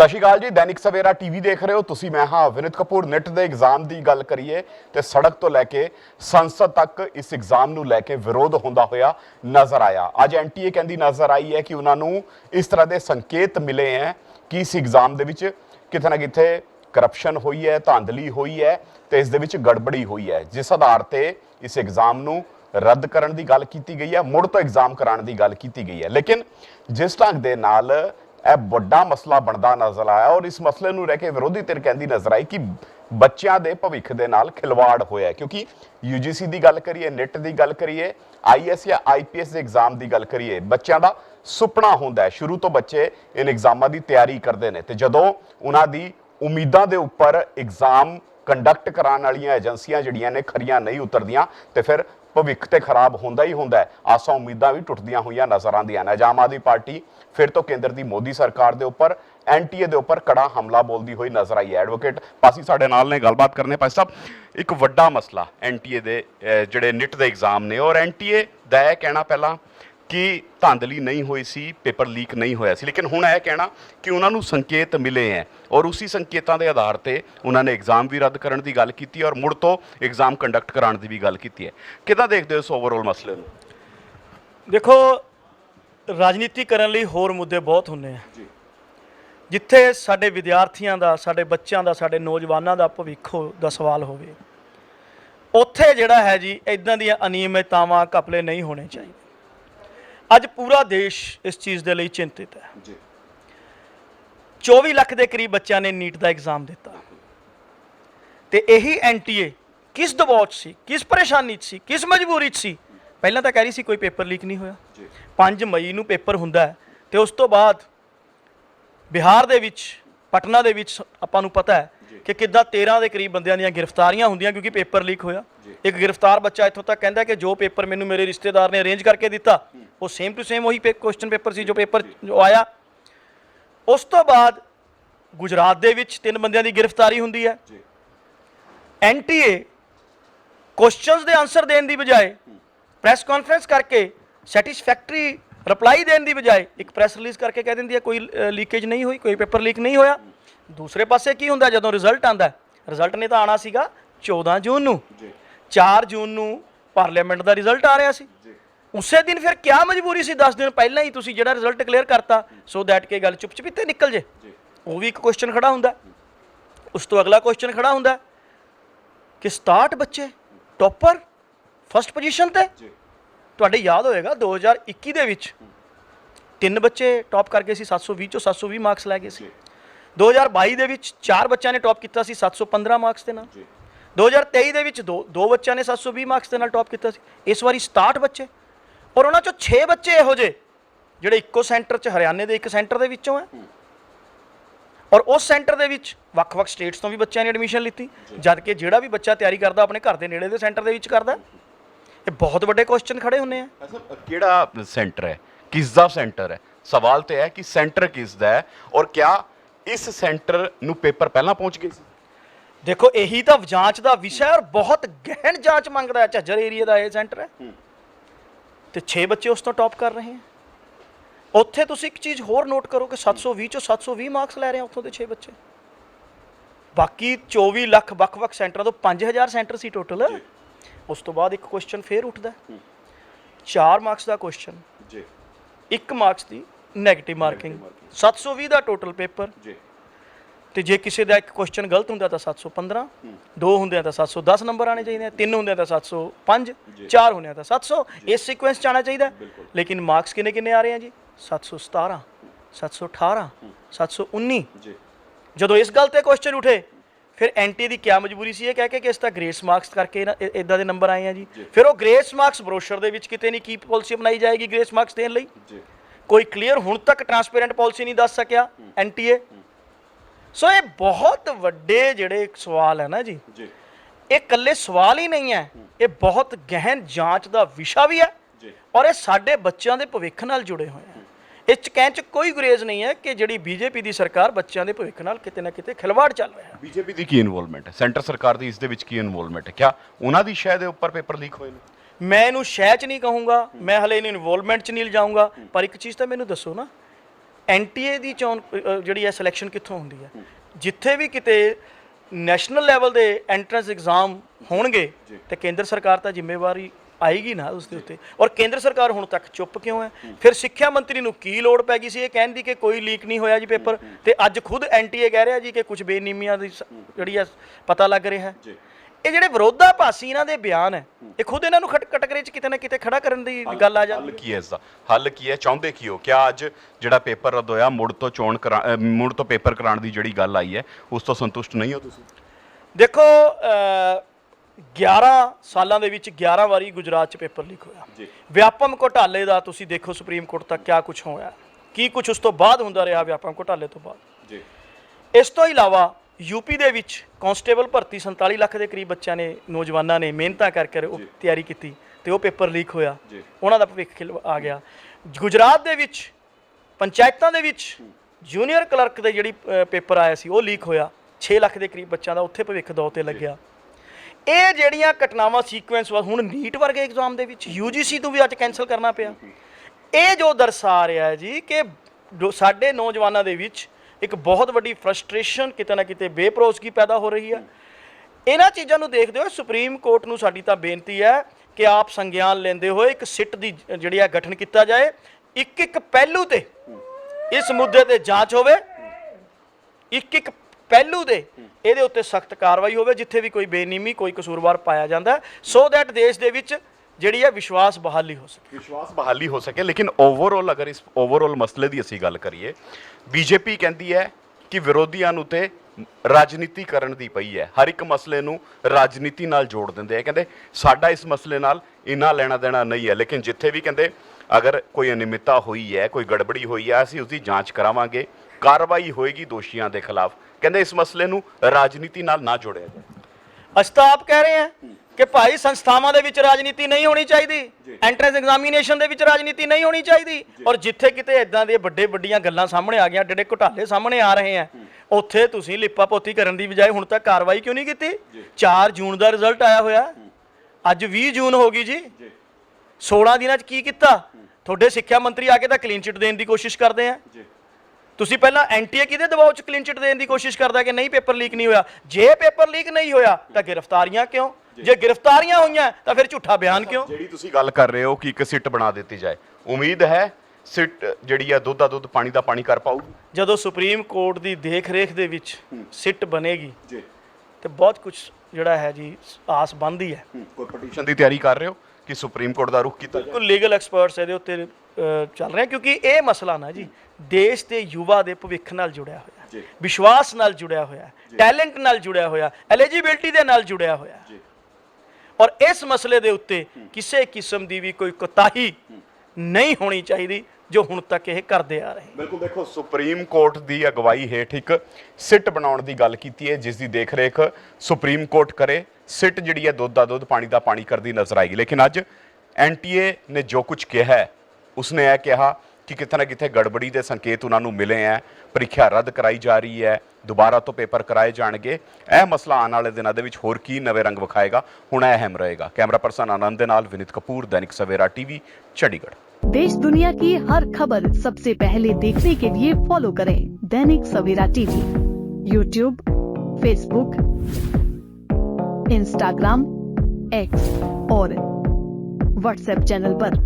ਸਤਿ ਸ਼੍ਰੀ ਅਕਾਲ ਜੀ, ਦੈਨਿਕ ਸਵੇਰਾ ਟੀਵੀ ਦੇਖ ਰਹੇ ਹੋ। ਤੁਸੀਂ, ਮੈਂ ਹਾਂ ਵਿਨਿਤ ਕਪੂਰ। ਨਿਟ ਦੇ ਐਗਜ਼ਾਮ ਦੀ ਗੱਲ ਕਰੀਏ ਤੇ ਸੜਕ ਤੋਂ ਲੈ ਕੇ ਸੰਸਦ ਤੱਕ ਇਸ ਐਗਜ਼ਾਮ ਨੂੰ ਲੈ ਕੇ ਵਿਰੋਧ ਹੁੰਦਾ ਹੋਇਆ ਨਜ਼ਰ ਆਇਆ। ਅੱਜ ਐਨਟੀਏ ਕਹਿੰਦੀ ਨਜ਼ਰ ਆਈ ਹੈ ਕਿ ਉਹਨਾਂ ਨੂੰ ਇਸ ਤਰ੍ਹਾਂ ਦੇ ਸੰਕੇਤ ਮਿਲੇ ਹੈ ਕਿ ਇਸ ਐਗਜ਼ਾਮ ਦੇ ਵਿੱਚ ਕਿਤੇ ਨਾ ਕਿਤੇ ਕਰਪਸ਼ਨ ਹੋਈ ਹੈ, ਧਾਂਦਲੀ ਹੋਈ ਹੈ ਤੇ ਇਸ ਦੇ ਵਿੱਚ ਗੜਬੜੀ ਹੋਈ ਹੈ। ਜਿਸ ਆਧਾਰ ਤੇ ਇਸ ਐਗਜ਼ਾਮ ਨੂੰ ਰੱਦ ਕਰਨ ਦੀ ਗੱਲ ਕੀਤੀ ਗਈ ਹੈ, ਮੁੜ ਤੋਂ ਐਗਜ਼ਾਮ ਕਰਾਉਣ ਦੀ ਗੱਲ ਕੀਤੀ ਗਈ ਹੈ। ਲੇਕਿਨ ਜਿਸ ਢੰਗ ਦੇ ਨਾਲ ਇਹ ਵੱਡਾ ਮਸਲਾ ਬਣਦਾ ਨਜ਼ਰ ਆਇਆ ਔਰ ਇਸ ਮਸਲੇ ਨੂੰ ਰਹਿ ਕੇ ਵਿਰੋਧੀ ਧਿਰ ਕਹਿੰਦੀ ਨਜ਼ਰ ਆਈ ਕਿ ਬੱਚਿਆਂ ਦੇ ਭਵਿੱਖ ਦੇ ਨਾਲ ਖਿਲਵਾੜ ਹੋਇਆ ਹੈ। ਕਿਉਂਕਿ ਯੂਜੀਸੀ ਦੀ ਗੱਲ ਕਰੀਏ ਨੈਟ ਦੀ ਗੱਲ ਕਰੀਏ ਆਈਐਸ ਜਾਂ ਆਈਪੀਐਸ ਦੇ ਐਗਜ਼ਾਮ ਦੀ ਗੱਲ ਕਰੀਏ, ਬੱਚਿਆਂ ਦਾ ਸੁਪਨਾ ਹੁੰਦਾ ਹੈ ਸ਼ੁਰੂ ਤੋਂ ਬੱਚੇ ਇਨ ਐਗਜ਼ਾਮਾਂ ਦੀ ਤਿਆਰੀ ਕਰਦੇ ਨੇ ਤੇ ਜਦੋਂ ਉਹਨਾਂ ਦੀ ਉਮੀਦਾਂ ਦੇ ਉੱਪਰ ਐਗਜ਼ਾਮ ਕੰਡਕਟ ਕਰਾਉਣ ਵਾਲੀਆਂ ਏਜੰਸੀਆਂ ਜਿਹੜੀਆਂ ਨੇ ਖਰੀਆਂ ਨਹੀਂ ਉਤਰਦੀਆਂ ਤੇ ਫਿਰ ਭਵਿੱਖ ਤੇ ਖਰਾਬ ਹੁੰਦਾ ਹੀ ਹੁੰਦਾ ਆਸਾਂ ਉਮੀਦਾਂ ਵੀ ਟੁੱਟਦੀਆਂ ਹੋਈਆਂ ਨਜ਼ਰ ਆਉਂਦੀਆਂ ਨੇ। ਆਮ ਆਦਮੀ ਪਾਰਟੀ ਫਿਰ ਤੋਂ ਕੇਂਦਰ ਦੀ ਮੋਦੀ ਸਰਕਾਰ ਦੇ ਉੱਪਰ ਐਨਟੀਏ ਦੇ ਉੱਪਰ ਕੜਾ ਹਮਲਾ ਬੋਲਦੀ ਹੋਈ ਨਜ਼ਰ ਆਈ ਹੈ। ਐਡਵੋਕੇਟ ਪਾਸੀ ਸਾਡੇ ਨਾਲ ਨੇ, ਗੱਲਬਾਤ ਕਰਨੇ ਭਾਈ ਸਾਹਿਬ, ਇੱਕ ਵੱਡਾ ਮਸਲਾ ਐਨਟੀਏ ਦੇ ਜਿਹੜੇ ਨਿਟ ਦੇ ਐਗਜ਼ਾਮ ਨੇ ਔਰ ਐਨਟੀਏ ਦਾ ਇਹ ਕਹਿਣਾ ਪਹਿਲਾਂ ਕਿ ਧਾਂਦਲੀ ਨਹੀਂ ਹੋਈ ਸੀ ਪੇਪਰ ਲੀਕ ਨਹੀਂ ਹੋਇਆ ਸੀ। ਲੇਕਿਨ ਹੁਣ ਇਹ ਕਹਿਣਾ ਕਿ ਉਹਨਾਂ ਨੂੰ ਸੰਕੇਤ ਮਿਲੇ ਹੈ ਔਰ ਉਸੇ ਸੰਕੇਤਾਂ ਦੇ ਆਧਾਰ ਤੇ ਉਹਨਾਂ ਨੇ ਐਗਜ਼ਾਮ ਵੀ ਰੱਦ ਕਰਨ ਦੀ ਗੱਲ ਕੀਤੀ ਔਰ ਮੁੜ ਤੋਂ ਐਗਜ਼ਾਮ ਕੰਡਕਟ ਕਰਾਉਣ ਦੀ ਵੀ ਗੱਲ ਕੀਤੀ ਹੈ। ਕਿੱਦਾਂ ਦੇਖਦੇ ਹੋ ਇਸ ਓਵਰਆਲ ਮਸਲੇ ਨੂੰ? ਦੇਖੋ ਰਾਜਨੀਤੀ ਕਰਨ ਲਈ ਹੋਰ ਮੁੱਦੇ ਬਹੁਤ ਹੁੰਦੇ ਆ। ਜੀ। ਜਿੱਥੇ ਸਾਡੇ ਵਿਦਿਆਰਥੀਆਂ ਦਾ ਸਾਡੇ ਬੱਚਿਆਂ ਦਾ ਸਾਡੇ ਨੌਜਵਾਨਾਂ ਦਾ ਭਵਿੱਖ ਦਾ ਸਵਾਲ ਹੋਵੇ ਉੱਥੇ ਜਿਹੜਾ ਹੈ ਜੀ ਇਦਾਂ ਦੀਆਂ ਅਨਿਯਮਿਤਤਾਵਾਂ ਘਪਲੇ ਨਹੀਂ ਹੋਣੇ ਚਾਹੀਦੇ। ਅੱਜ ਪੂਰਾ ਦੇਸ਼ ਇਸ ਚੀਜ਼ ਦੇ ਲਈ ਚਿੰਤਿਤ ਹੈ। ਜੀ। 24 ਲੱਖ ਦੇ ਕਰੀਬ ਬੱਚਿਆਂ ਨੇ ਨੀਟ ਦਾ ਐਗਜ਼ਾਮ ਦਿੱਤਾ। ਤੇ ਇਹੀ ਐਨਟੀਏ ਕਿਸ ਦਬਾਅ 'ਚ ਸੀ ਕਿਸ ਪਰੇਸ਼ਾਨੀ 'ਚ ਸੀ ਕਿਸ ਮਜਬੂਰੀ 'ਚ ਸੀ? ਪਹਿਲਾਂ ਤਾਂ ਕਹਿ ਰਹੀ ਸੀ ਕੋਈ ਪੇਪਰ ਲੀਕ ਨਹੀਂ ਹੋਇਆ। ਜੀ। 5 ਮਈ ਨੂੰ ਪੇਪਰ ਹੁੰਦਾ ਹੈ ਤੇ ਉਸ ਤੋਂ ਬਾਅਦ ਬਿਹਾਰ ਦੇ ਵਿੱਚ ਪਟਨਾ ਦੇ ਵਿੱਚ ਆਪਾਂ ਨੂੰ ਪਤਾ ਹੈ ਕਿ ਕਿੱਦਾਂ 13 ਦੇ ਕਰੀਬ ਬੰਦਿਆਂ ਦੀਆਂ ਗ੍ਰਿਫਤਾਰੀਆਂ ਹੁੰਦੀਆਂ ਕਿਉਂਕਿ ਪੇਪਰ ਲੀਕ ਹੋਇਆ। ਇੱਕ ਗ੍ਰਿਫਤਾਰ ਬੱਚਾ ਇੱਥੋਂ ਤੱਕ ਕਹਿੰਦਾ ਕਿ ਜੋ ਪੇਪਰ ਮੈਨੂੰ ਮੇਰੇ ਰਿਸ਼ਤੇਦਾਰ ਨੇ ਅਰੇਂਜ ਕਰਕੇ ਦਿੱਤਾ ਉਹ ਸੇਮ ਟੂ ਸੇਮ ਉਹੀ ਕੁਐਸਚਨ ਪੇਪਰ ਸੀ ਜੋ ਪੇਪਰ ਜੋ ਆਇਆ। ਉਸ ਤੋਂ ਬਾਅਦ ਗੁਜਰਾਤ ਦੇ ਵਿੱਚ ਤਿੰਨ ਬੰਦਿਆਂ ਦੀ ਗ੍ਰਿਫਤਾਰੀ ਹੁੰਦੀ ਹੈ। ਜੀ। ਐਨਟੀਏ ਕੁਐਸਚਨਸ ਦੇ ਆਨਸਰ ਦੇਣ ਦੀ ਬਜਾਏ ਪ੍ਰੈਸ ਕਾਨਫਰੰਸ ਕਰਕੇ ਸੈਟੀਸਫੈਕਟਰੀ ਰਿਪਲਾਈ ਦੇਣ ਦੀ ਬਜਾਏ ਇੱਕ ਪ੍ਰੈਸ ਰਿਲੀਜ਼ ਕਰਕੇ ਕਹਿ ਦਿੰਦੀ ਹੈ ਕੋਈ ਲੀਕੇਜ ਨਹੀਂ ਹੋਈ ਕੋਈ ਪੇਪਰ ਲੀਕ ਨਹੀਂ ਹੋਇਆ। ਦੂਸਰੇ ਪਾਸੇ ਕੀ ਹੁੰਦਾ ਜਦੋਂ ਰਿਜ਼ਲਟ ਆਂਦਾ ਰਿਜ਼ਲਟ ਨੇ ਤਾਂ ਆਣਾ ਸੀਗਾ 14 ਜੂਨ ਨੂੰ। ਜੀ। 4 ਜੂਨ ਨੂੰ ਪਾਰਲੀਮੈਂਟ ਦਾ ਰਿਜ਼ਲਟ ਆ ਰਿਹਾ ਸੀ। ਉਸੇ ਦਿਨ ਫਿਰ ਕਿਆ ਮਜਬੂਰੀ ਸੀ? 10 ਦਿਨ ਪਹਿਲਾਂ ਹੀ ਤੁਸੀਂ ਜਿਹੜਾ ਰਿਜ਼ਲਟ ਕਲੀਅਰ ਕਰਤਾ ਸੋ ਦੈਟ ਕਿ ਗੱਲ ਚੁੱਪ ਚਪੀਤੇ ਨਿਕਲ ਜੇ। ਉਹ ਵੀ ਇੱਕ ਕੁਐਸਚਨ ਖੜਾ ਹੁੰਦਾ। ਉਸ ਤੋਂ ਅਗਲਾ ਕੁਐਸਚਨ ਖੜਾ ਹੁੰਦਾ ਕਿ 67 ਬੱਚੇ ਟੌਪਰ ਫਸਟ ਪੋਜੀਸ਼ਨ ਤੇ? ਜੀ। ਤੁਹਾਡੇ ਯਾਦ ਹੋਏਗਾ 2021 ਦੇ ਵਿੱਚ ਤਿੰਨ ਬੱਚੇ ਟੌਪ ਕਰ ਗਏ ਸੀ 720 ਚੋਂ 720 ਮਾਰਕਸ ਲੈ ਗਏ ਸੀ। 2022 ਦੇ ਵਿੱਚ ਚਾਰ ਬੱਚਿਆਂ ਨੇ ਟੌਪ ਕੀਤਾ ਸੀ 715 ਮਾਰਕਸ ਦੇ ਨਾਲ। ਜੀ। 2023 ਦੇ ਵਿੱਚ ਦੋ ਦੋ ਬੱਚਿਆਂ ਨੇ 720 ਮਾਰਕਸ ਦੇ ਨਾਲ ਟੌਪ ਕੀਤਾ ਸੀ। ਇਸ ਵਾਰੀ 67 ਬੱਚੇ। ਔਰ ਉਹਨਾਂ ਚੋਂ 6 ਬੱਚੇ ਇਹੋ ਜਿਹੇ ਜਿਹੜੇ ਇੱਕੋ ਸੈਂਟਰ 'ਚ ਹਰਿਆਣੇ ਦੇ ਇੱਕ ਸੈਂਟਰ ਦੇ ਵਿੱਚੋਂ ਹੈ। ਔਰ ਉਸ ਸੈਂਟਰ ਦੇ ਵਿੱਚ ਵੱਖ-ਵੱਖ ਸਟੇਟਸ ਤੋਂ ਵੀ ਬੱਚਿਆਂ ਨੇ ਐਡਮਿਸ਼ਨ ਲਿੱਤੀ ਜਦ ਕਿ ਜਿਹੜਾ ਵੀ ਬੱਚਾ ਤਿਆਰੀ ਕਰਦਾ ਆਪਣੇ ਘਰ ਦੇ ਨੇੜੇ ਦੇ ਸੈਂਟਰ ਦੇ ਵਿੱਚ ਕਰਦਾ। ਇਹ ਬਹੁਤ ਵੱਡੇ ਕੁਐਸਚਨ ਖੜੇ ਹੁੰਨੇ ਆ। ਕਿਹੜਾ ਸੈਂਟਰ ਹੈ? ਕਿਸ ਦਾ ਸੈਂਟਰ ਹੈ? ਸਵਾਲ ਤੇ ਹੈ ਕਿ ਸੈਂਟਰ ਕਿਸ ਦਾ ਹੈ ਔਰ ਕਿਆ ਇਸ ਸੈਂਟਰ ਨੂੰ ਪੇਪਰ ਪਹਿਲਾਂ ਪਹੁੰਚ ਗਏ ਸੀ? ਦੇਖੋ ਇਹੀ ਤਾਂ ਜਾਂਚ ਦਾ ਵਿਸ਼ਾ ਹੈ ਔਰ ਬਹੁਤ ਗਹਿਨ ਜਾਂਚ ਮੰਗਦਾ ਹੈ। ਝੱਜਰ ਏਰੀਆ ਦਾ ਇਹ ਸੈਂਟਰ ਹੈ। ਤੇ 6 ਬੱਚੇ ਉਸ ਤੋਂ ਟੌਪ ਕਰ ਰਹੇ ਹੈ। ਉੱਥੇ ਤੁਸੀਂ ਇੱਕ ਚੀਜ਼ ਹੋਰ ਨੋਟ ਕਰੋ ਕਿ 720 ਚੋਂ 720 ਮਾਰਕਸ ਲੈ ਰਹੇ ਆ ਉੱਥੋਂ ਦੇ 6 ਬੱਚੇ। ਬਾਕੀ 24 ਲੱਖ ਵੱਖ-ਵੱਖ ਸੈਂਟਰਾਂ ਤੋਂ 5000 ਸੈਂਟਰ ਸੀ ਟੋਟਲ ਉਸ ਤੋਂ ਬਾਅਦ ਇੱਕ ਕੁਐਸਚਨ ਫੇਰ ਉੱਠਦਾ। 4 ਮਾਰਕਸ ਦਾ ਕੁਐਸਚਨ ਜੀ। 1 ਮਾਰਕਸ ਦੀ 네ਗੇਟਿਵ ਮਾਰਕਿੰਗ 720 ਦਾ ਟੋਟਲ ਪੇਪਰ ਜੀ। ਤੇ ਜੇ ਕਿਸੇ ਦਾ ਇੱਕ ਕੁਐਸਚਨ ਗਲਤ ਹੁੰਦਾ ਤਾਂ 715 ਦੋ ਹੁੰਦੇ ਆ ਤਾਂ 710 ਨੰਬਰ ਆਣੇ ਚਾਹੀਦੇ ਆ ਤਿੰਨ ਹੁੰਦੇ ਆ ਤਾਂ 705 ਚਾਰ ਹੁੰਦੇ ਆ ਤਾਂ 700 ਇਸ ਸੀਕੁਐਂਸ ਚ ਆਣਾ ਚਾਹੀਦਾ। ਲੇਕਿਨ ਮਾਰਕਸ ਕਿੰਨੇ ਕਿੰਨੇ ਆ ਰਹੇ ਆ ਜੀ? 717 718 719 ਜੀ। ਜਦੋਂ ਇਸ ਗੱਲ ਤੇ ਕੁਐਸਚਨ ਉਠੇ ਫਿਰ ਐਨਟੀ ਦੀ ਕੀ ਮਜਬੂਰੀ ਸੀ ਇਹ ਕਹਿ ਕੇ ਕਿ ਇਸ ਤਾਂ ਗ੍ਰੇਸ ਮਾਰਕਸ ਕਰਕੇ ਇਦਾਂ ਦੇ ਨੰਬਰ ਆਏ ਆ ਜੀ। ਫਿਰ ਉਹ ਗ੍ਰੇਸ ਮਾਰਕਸ ਬਰੋਸ਼ਰ ਦੇ ਵਿੱਚ ਕਿਤੇ ਨਹੀਂ ਕੀ ਪਾਲਿਸੀ ਅਪਣਾਈ ਜਾਏਗੀ ਗ੍ਰੇਸ ਮਾਰਕਸ ਦੇਣ ਲਈ? ਜੀ। ਕੋਈ ਕਲੀਅਰ ਹੁਣ ਤੱਕ ਟਰਾਂਸਪੇਰੈਂਟ ਪਾਲਿਸੀ ਨਹੀਂ ਦੱਸ ਸਕਿਆ ਐਨਟੀਏ ਸੋ ਇਹ ਬਹੁਤ ਵੱਡੇ ਜਿਹੜੇ ਸਵਾਲ ਹੈ ਨਾ ਜੀ। ਜੀ। ਇਹ ਇਕੱਲੇ ਸਵਾਲ ਹੀ ਨਹੀਂ ਹੈ। ਇਹ ਬਹੁਤ ਗਹਿਨ ਜਾਂਚ ਦਾ ਵਿਸ਼ਾ ਵੀ ਹੈ। ਜੀ। ਔਰ ਇਹ ਸਾਡੇ ਬੱਚਿਆਂ ਦੇ ਭਵਿੱਖ ਨਾਲ ਜੁੜੇ ਹੋਏ ਹਨ ਇਹ ਚ ਕਹਿਣ ਚ ਕੋਈ ਗੁਰੇਜ਼ ਨਹੀਂ ਹੈ ਕਿ ਜਿਹੜੀ ਬੀਜੇਪੀ ਦੀ ਸਰਕਾਰ ਬੱਚਿਆਂ ਦੇ ਭਵਿੱਖ ਨਾਲ ਕਿਤੇ ਨਾ ਕਿਤੇ ਖਿਲਵਾੜ ਚੱਲ ਰਿਹਾ ਹੈ। ਬੀਜੇਪੀ ਦੀ ਕੀ ਇਨਵੋਲਵਮੈਂਟ ਹੈ? ਸੈਂਟਰ ਸਰਕਾਰ ਦੀ ਇਸ ਦੇ ਵਿੱਚ ਕੀ ਇਨਵੋਲਵਮੈਂਟ ਹੈ? ਕਿਆ ਉਹਨਾਂ ਦੀ ਸ਼ਾਇਦ ਦੇ ਉੱਪਰ ਪੇਪਰ ਲੀਕ ਹੋਏ ਨੇ? ਮੈਂ ਇਹਨੂੰ ਸ਼ਹਿ ਚ ਨਹੀਂ ਕਹੂੰਗਾ। ਮੈਂ ਹਲੇ ਇਹਨੂੰ ਇਨਵੋਲਵਮੈਂਟ ਚ ਨਹੀਂ ਲਿਜਾਊਂਗਾ। ਪਰ ਇੱਕ ਚੀਜ਼ ਤਾਂ ਮੈਨੂੰ ਦੱਸੋ ਨਾ। ਐਨਟੀਏ ਦੀ ਚੋਣ ਅ, ਜਿਹੜੀ ਹੈ ਸਿਲੈਕਸ਼ਨ ਕਿੱਥੋਂ ਹੁੰਦੀ ਹੈ? ਜਿੱਥੇ ਵੀ ਕਿਤੇ ਨੈਸ਼ਨਲ ਲੈਵਲ ਦੇ ਐਂਟਰੈਂਸ ਐਗਜ਼ਾਮ ਹੋਣਗੇ ਤੇ ਕੇਂਦਰ ਸਰਕਾਰ ਤਾਂ ਜ਼ਿੰਮੇਵਾਰੀ ਆਏਗੀ ਨਾ ਉਸ ਦੇ ਉੱਤੇ। ਔਰ ਕੇਂਦਰ ਸਰਕਾਰ ਹੁਣ ਤੱਕ ਚੁੱਪ ਕਿਉਂ ਹੈ? ਫਿਰ ਸਿੱਖਿਆ ਮੰਤਰੀ ਨੂੰ ਕੀ ਲੋੜ ਪੈ ਗਈ ਸੀ? ਇਹ ਕਹਿਣ ਦੀ ਕਿ ਕੋਈ ਲੀਕ ਨਹੀਂ ਹੋਇਆ ਜੀ ਪੇਪਰ। ਤੇ ਅੱਜ ਖੁਦ ਐਨਟੀਏ ਕਹਿ ਰਿਹਾ ਜੀ ਕਿ ਕੁਝ ਬੇਨਿਯਮੀਆਂ ਦੀ ਸ- ਜਿਹੜੀ ਹੈ ਪਤਾ ਲੱਗ ਰਿਹਾ ਹੈ। ਇਹ ਜਿਹੜੇ ਵਿਰੋਧਾਭਾਸੀ ਇਹਨਾਂ ਦੇ ਬਿਆਨ ਹੈ ਇਹ ਖੁਦ ਇਹਨਾਂ ਨੂੰ ਖਟ ਕਟਕਰੇ 'ਚ ਕਿਤੇ ਨਾ ਕਿਤੇ ਖੜਾ ਕਰਨ ਦੀ ਗੱਲ ਆ ਜਾਂਦੀ ਹੱਲ ਕੀ ਹੈ ਇਸ ਦਾ ਹੱਲ ਕੀ ਹੈ? ਚਾਹੁੰਦੇ ਕੀ ਹੋ? ਕਿਆ ਅੱਜ ਜਿਹੜਾ ਪੇਪਰ ਰੱਦ ਹੋਇਆ ਮੁੜ ਤੋਂ ਚੋਣ ਮੁੜ ਤੋਂ ਪੇਪਰ ਕਰਾਉਣ ਦੀ ਜਿਹੜੀ ਗੱਲ ਆਈ ਹੈ ਉਸ ਤੋਂ ਸੰਤੁਸ਼ਟ ਨਹੀਂ ਹੋ ਤੁਸੀਂ? ਦੇਖੋ ਅ, 11 ਸਾਲਾਂ ਦੇ ਵਿੱਚ 11 ਵਾਰੀ ਗੁਜਰਾਤ 'ਚ ਪੇਪਰ ਲੀਕ ਹੋਇਆ। ਜੀ। ਵਿਆਪਮ ਘੁਟਾਲੇ ਦਾ ਤੁਸੀਂ ਦੇਖੋ ਸੁਪਰੀਮ ਕੋਰਟ ਤੱਕ ਕਿਆ ਕੁਝ ਹੋਇਆ। ਕੀ ਕੁਝ ਉਸ ਤੋਂ ਬਾਅਦ ਹੁੰਦਾ ਰਿਹਾ ਵਿਆਪਮ ਘੁਟਾਲੇ ਤੋਂ ਬਾਅਦ? ਜੀ। ਇਸ ਤੋਂ ਇਲਾਵਾ ਯੂਪੀ ਦੇ ਵਿੱਚ ਕਾਂਸਟੇਬਲ ਭਰਤੀ 47 ਲੱਖ ਦੇ ਕਰੀਬ ਬੱਚਿਆਂ ਨੇ ਨੌਜਵਾਨਾਂ ਨੇ ਮਿਹਨਤਾਂ ਕਰ ਕਰ ਉਹ ਤਿਆਰੀ ਕੀਤੀ ਤੇ ਉਹ ਪੇਪਰ ਲੀਕ ਹੋਇਆ। ਉਹਨਾਂ ਦਾ ਭਵਿੱਖ ਆ ਗਿਆ। ਗੁਜਰਾਤ ਦੇ ਵਿੱਚ ਪੰਚਾਇਤਾਂ ਦੇ ਵਿੱਚ ਜੂਨੀਅਰ ਕਲਰਕ ਦੇ ਜਿਹੜੀ ਪੇਪਰ ਆਇਆ ਸੀ ਉਹ ਲੀਕ ਹੋਇਆ। 6 ਲੱਖ ਦੇ ਕਰੀਬ ਬੱਚਿਆਂ ਦਾ ਉੱਥੇ ਭਵਿੱਖ ਦੌ ਤੇ ਲੱਗਿਆ। ਇਹ ਜਿਹੜੀਆਂ ਘਟਨਾਵਾਂ ਸੀਕੁਐਂਸ ਵਾ ਹੁਣ ਨੀਟ ਵਰਗੇ ਐਗਜ਼ਾਮ ਦੇ ਵਿੱਚ ਯੂਜੀਸੀ ਤੋਂ ਵੀ ਅੱਜ ਕੈਨਸਲ ਕਰਨਾ ਪਿਆ। ਇਹ ਜੋ ਦਰਸਾ ਰਿਹਾ ਹੈ ਜੀ ਕਿ ਸਾਡੇ ਨੌਜਵਾਨਾਂ ਦੇ ਵਿੱਚ ਇੱਕ ਬਹੁਤ ਵੱਡੀ ਫਰਸਟ੍ਰੇਸ਼ਨ ਕਿਤੇ ਨਾ ਕਿਤੇ ਬੇਪਰੋਸਗੀ ਪੈਦਾ ਹੋ ਰਹੀ ਹੈ ਇਹਨਾਂ ਚੀਜ਼ਾਂ ਨੂੰ ਦੇਖਦੇ ਹੋਏ ਸੁਪਰੀਮ ਕੋਰਟ ਨੂੰ ਸਾਡੀ ਤਾਂ ਬੇਨਤੀ ਹੈ ਕਿ ਆਪ ਸੰਗਿਆਨ ਲੈਂਦੇ ਹੋਏ ਇੱਕ ਸਿੱਟ ਦੀ ਜਿਹੜੀ ਹੈ ਗਠਨ ਕੀਤਾ ਜਾਏ। ਇੱਕ ਇੱਕ ਪਹਿਲੂ ਤੇ ਇਸ ਮੁੱਦੇ ਤੇ ਜਾਂਚ ਹੋਵੇ। ਇੱਕ ਇੱਕ ਪਹਿਲੂ ਦੇ ਇਹਦੇ ਉੱਤੇ ਸਖਤ ਕਾਰਵਾਈ ਹੋਵੇ, ਜਿੱਥੇ ਵੀ ਕੋਈ ਬੇਨੀਮੀ, ਕੋਈ ਕਸੂਰਵਾਰ ਪਾਇਆ ਜਾਂਦਾ। ਸੋ ਦੈਟ ਦੇਸ਼ ਦੇ ਵਿੱਚ ਜਿਹੜੀ ਹੈ ਵਿਸ਼ਵਾਸ ਬਹਾਲੀ ਹੋ ਸਕੇ। ਵਿਸ਼ਵਾਸ ਬਹਾਲੀ ਹੋ ਸਕੇ ਲੇਕਿਨ ਓਵਰਆਲ ਅਗਰ ਇਸ ਓਵਰਆਲ ਮਸਲੇ ਦੀ ਅਸੀਂ ਗੱਲ ਕਰੀਏ ਬੀਜੇਪੀ ਕਹਿੰਦੀ ਹੈ ਕਿ ਵਿਰੋਧੀਆਂ ਨੂੰ ਤੇ ਰਾਜਨੀਤੀ ਕਰਨ ਦੀ ਪਈ ਹੈ। ਹਰ ਇੱਕ ਮਸਲੇ ਨੂੰ ਰਾਜਨੀਤੀ ਨਾਲ ਜੋੜ ਦਿੰਦੇ ਆ। ਕਹਿੰਦੇ ਸਾਡਾ ਇਸ ਮਸਲੇ ਨਾਲ ਇੰਨਾ ਲੈਣਾ ਦੇਣਾ ਨਹੀਂ ਹੈ ਲੇਕਿਨ ਜਿੱਥੇ ਵੀ ਕਹਿੰਦੇ ਅਗਰ ਕੋਈ ਅਨਿਯਮਿਤਤਾ ਹੋਈ ਹੈ ਕੋਈ ਗੜਬੜੀ ਹੋਈ ਹੈ ਅਸੀਂ ਉਸ ਦੀ ਜਾਂਚ ਕਰਾਵਾਂਗੇ। ਕਾਰਵਾਈ ਹੋਏਗੀ ਦੋਸ਼ੀਆਂ ਦੇ ਖਿਲਾਫ। ਕਹਿੰਦੇ ਇਸ ਮਸਲੇ ਨੂੰ ਰਾਜਨੀਤੀ ਨਾਲ ਨਾ ਜੋੜਿਆ ਜਾਏ ਅਸੀਂ ਤਾਂ ਆਪ ਕਹਿ ਰਹੇ ਹਾਂ ਕਿ ਭਾਈ ਸੰਸਥਾਵਾਂ ਦੇ ਵਿੱਚ ਰਾਜਨੀਤੀ ਨਹੀਂ ਹੋਣੀ ਚਾਹੀਦੀ ਐਂਟਰੈਂਸ ਐਗਜ਼ਾਮੀਨੇਸ਼ਨ ਦੇ ਵਿੱਚ ਰਾਜਨੀਤੀ ਨਹੀਂ ਹੋਣੀ ਚਾਹੀਦੀ। ਔਰ ਜਿੱਥੇ ਕਿਤੇ ਇਦਾਂ ਦੇ ਵੱਡੇ ਵੱਡੀਆਂ ਗੱਲਾਂ ਸਾਹਮਣੇ ਆ ਗਈਆਂ ਡੇਡੇ ਘੁਟਾਲੇ ਸਾਹਮਣੇ ਆ ਰਹੇ ਆ ਉੱਥੇ ਤੁਸੀਂ ਲਿਪਾ ਪੋਤੀ ਕਰਨ ਦੀ ਬਜਾਏ ਹੁਣ ਤੱਕ ਕਾਰਵਾਈ ਕਿਉਂ ਨਹੀਂ ਕੀਤੀ? 4 ਜੂਨ ਦਾ ਰਿਜ਼ਲਟ ਆਇਆ ਹੋਇਆ। ਅੱਜ 20 ਜੂਨ ਹੋ ਗਈ ਜੀ। 16 ਦਿਨਾਂ 'ਚ ਕੀ ਕੀਤਾ? ਤੁਹਾਡੇ ਸਿੱਖਿਆ ਮੰਤਰੀ ਆ ਕੇ ਤਾਂ ਕਲੀਨ ਚਿਟ ਦੇਣ ਦੀ ਕੋਸ਼ਿਸ਼ ਕਰਦੇ ਆ। ਤੁਸੀਂ ਪਹਿਲਾਂ ਐਨਟੀਏ ਕਿਹਦੇ ਦਬਾਅ 'ਚ ਕਲੀਨ ਚਿਟ ਦੇਣ ਦੀ ਕੋਸ਼ਿਸ਼ ਕਰਦਾ ਕਿ ਨਹੀਂ ਪੇਪਰ ਲੀਕ ਨਹੀਂ ਹੋਇਆ? ਜੇ ਪੇਪਰ ਲੀਕ ਨਹੀਂ ਹੋਇਆ ਤਾਂ ਗ੍ਰਿਫਤਾਰੀਆਂ ਕਿਉਂ? ਜੇ ਗ੍ਰਿਫਤਾਰੀਆਂ ਹੋਈਆਂ ਤਾਂ ਫਿਰ ਝੂਠਾ ਬਿਆਨ ਕਿਉਂ? ਜਿਹੜੀ ਤੁਸੀਂ ਗੱਲ ਕਰ ਰਹੇ ਹੋ ਕਿ ਇੱਕ ਸਿੱਟ ਬਣਾ ਦਿੱਤੀ ਜਾਏ ਉਮੀਦ ਹੈ ਸਿੱਟ ਜਿਹੜੀ ਹੈ ਦੁੱਧ ਦਾ ਦੁੱਧ ਪਾਣੀ ਦਾ ਪਾਣੀ ਕਰ ਪਾਊਗੀ ਜਦੋਂ ਸੁਪਰੀਮ ਕੋਰਟ ਦੀ ਦੇਖ-ਰੇਖ ਦੇ ਵਿੱਚ ਸਿੱਟ ਬਣੇਗੀ ਜੀ। ਤੇ ਬਹੁਤ ਕੁਝ ਜਿਹੜਾ ਹੈ ਜੀ ਆਸ ਬੰਦੀ ਹੈ। ਕੋਈ ਪਟੀਸ਼ਨ ਦੀ ਤਿਆਰੀ ਕਰ ਰਹੇ ਹੋ ਕਿ ਸੁਪਰੀਮ ਕੋਰਟ ਦਾ ਰੁਖ ਕੀਤਾ ਜਾਏ? ਕੋਈ ਲੀਗਲ ਐਕਸਪਰਟਸ ਇਹਦੇ ਉੱਤੇ ਚੱਲ ਰਹੇ ਆ ਕਿਉਂਕਿ ਇਹ ਮਸਲਾ ਨਾ ਜੀ ਦੇਸ਼ ਦੇ ਯੁਵਾ ਦੇ ਭਵਿੱਖ ਨਾਲ ਜੁੜਿਆ ਹੋਇਆ ਵਿਸ਼ਵਾਸ ਨਾਲ ਜੁੜਿਆ ਹੋਇਆ ਟੈਲੈਂਟ ਨਾਲ ਜੁੜਿਆ ਹੋਇਆ ਐਲੀਜੀਬਿਲਟੀ ਦੇ ਨਾਲ ਜੁੜਿਆ ਹੋਇਆ ਔਰ ਇਸ ਮਸਲੇ ਦੇ ਉੱਤੇ ਕਿਸੇ ਕਿਸਮ ਦੀ ਵੀ ਕੋਈ ਕੋਤਾਹੀ ਨਹੀਂ ਹੋਣੀ ਚਾਹੀਦੀ ਜੋ ਹੁਣ ਤੱਕ ਇਹ ਕਰਦੇ ਆ ਰਹੇ ਬਿਲਕੁਲ, ਦੇਖੋ, ਸੁਪਰੀਮ ਕੋਰਟ ਦੀ ਅਗਵਾਈ ਹੇਠ ਇੱਕ ਸਿੱਟ ਬਣਾਉਣ ਦੀ ਗੱਲ ਕੀਤੀ ਹੈ, ਜਿਸ ਦੀ ਦੇਖ ਰੇਖ ਸੁਪਰੀਮ ਕੋਰਟ ਕਰੇ। ਸਿੱਟ ਜਿਹੜੀ ਹੈ, ਦੁੱਧ ਦਾ ਦੁੱਧ, ਪਾਣੀ ਦਾ ਪਾਣੀ ਕਰਦੀ ਨਜ਼ਰ ਆਏਗੀ। ਲੇਕਿਨ ਅੱਜ ਐਨਟੀਏ ਨੇ ਜੋ ਕੁਝ ਕਿਹਾ ਉਸਨੇ ਇਹ ਕਿਹਾ ਕਿ ਕਿਤੇ ਨਾ ਕਿਤੇ ਗੜਬੜੀ ਦੇ ਸੰਕੇਤ ਉਹਨਾਂ ਨੂੰ ਮਿਲੇ ਹੈ ਪ੍ਰੀਖਿਆ ਰੱਦ ਕਰਾਈ ਜਾ ਰਹੀ ਹੈ ਦੁਬਾਰਾ ਤੋਂ ਪੇਪਰ ਕਰਾਏ ਜਾਣਗੇ ਇਹ ਮਸਲਾ ਆਉਣ ਵਾਲੇ ਦਿਨਾਂ ਦੇ ਵਿੱਚ ਹੋਰ ਕੀ ਨਵੇਂ ਰੰਗ ਵਿਖਾਏਗਾ ਹੁਣ ਇਹ ਅਹਿਮ ਰਹੇਗਾ ਕੈਮਰਾ ਪਰਸਨ ਆਨੰਦ ਦੇ ਨਾਲ ਵਿਨਿਤ ਕਪੂਰ ਦੈਨਿਕ ਸਵੇਰਾ ਟੀਵੀ ਚੰਡੀਗੜ੍ਹ देश दुनिया की हर खबर सबसे पहले देखने के लिए फॉलो करें Dainik Savera TV YouTube Facebook Instagram X और व्हाट्सएप चैनल पर।